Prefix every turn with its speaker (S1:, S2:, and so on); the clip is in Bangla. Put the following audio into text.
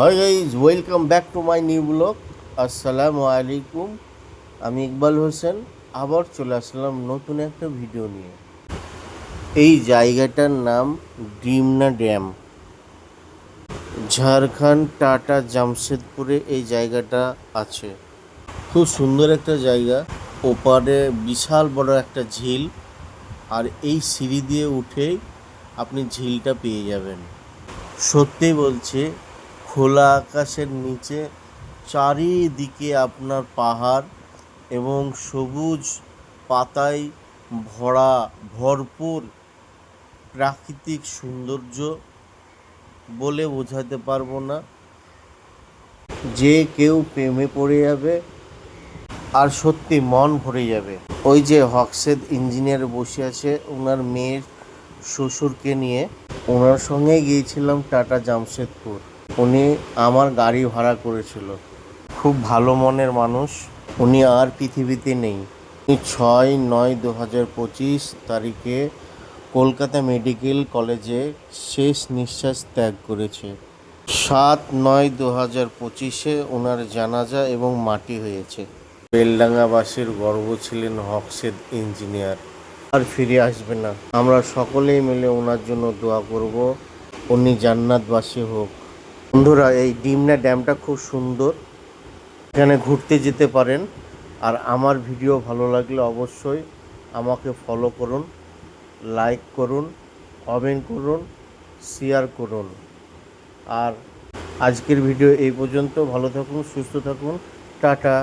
S1: Hi guys welcome back to my new blog আসসালামু আলাইকুম আমি ইকবাল হোসেন, আবার চলে আসলাম নতুন একটা ভিডিও নিয়ে। এই জায়গাটার নাম ডিমনা ড্যাম। ঝাড়খণ্ড টাটা জামশেদপুরে এই জায়গাটা আছে। খুব সুন্দর একটা জায়গা। ওপারে বিশাল বড় একটা ঝিল। আর এই সিঁড়ি দিয়ে উঠেই আপনি ঝিলটা পেয়ে যাবেন। সত্যি বলছি খোলা আকাশের নিচে, চারিদিকে আপনার পাহাড় এবং সবুজ পাতায় ভরা ভরপুর প্রাকৃতিক সৌন্দর্য বলে বোঝাতে পারব না। যে কেউ প্রেমে পড়ে যাবে আর সত্যি মন ভরে যাবে। ওই যে হকসেদ ইঞ্জিনিয়ার বসে আছে, ওনার মেয়ের শ্বশুরকে নিয়ে। ওনার সঙ্গে গিয়েছিলাম টাটা জামশেদপুর। উনি আমার গাড়ি ভাড়া করেছিল। খুব ভালো মনের মানুষ, উনি আর পৃথিবীতে নেই। উনি ছয় নয় দু হাজার পঁচিশ তারিখে কলকাতা মেডিকেল কলেজে শেষ নিঃশ্বাস ত্যাগ করেছে। সাত নয় দু হাজার পঁচিশে ওনার জানাজা এবং মাটি হয়েছে। বেলডাঙ্গাবাসীর গর্ব ছিলেন হকসেদ ইঞ্জিনিয়ার। আর ফিরে আসবে না। আমরা সকলেই মিলে ওনার জন্য দোয়া করব। উনি জান্নাতবাসী হোক। বন্ধুরা, এই ডিমনা ড্যামটা খুব সুন্দর। এখানে ঘুরতে যেতে পারেন। আর আমার ভিডিও ভালো লাগলে অবশ্যই আমাকে ফলো করুন লাইক করুন কমেন্ট করুন শেয়ার করুন। আর আজকের ভিডিও এই পর্যন্ত। ভালো থাকুন, সুস্থ থাকুন। টাটা।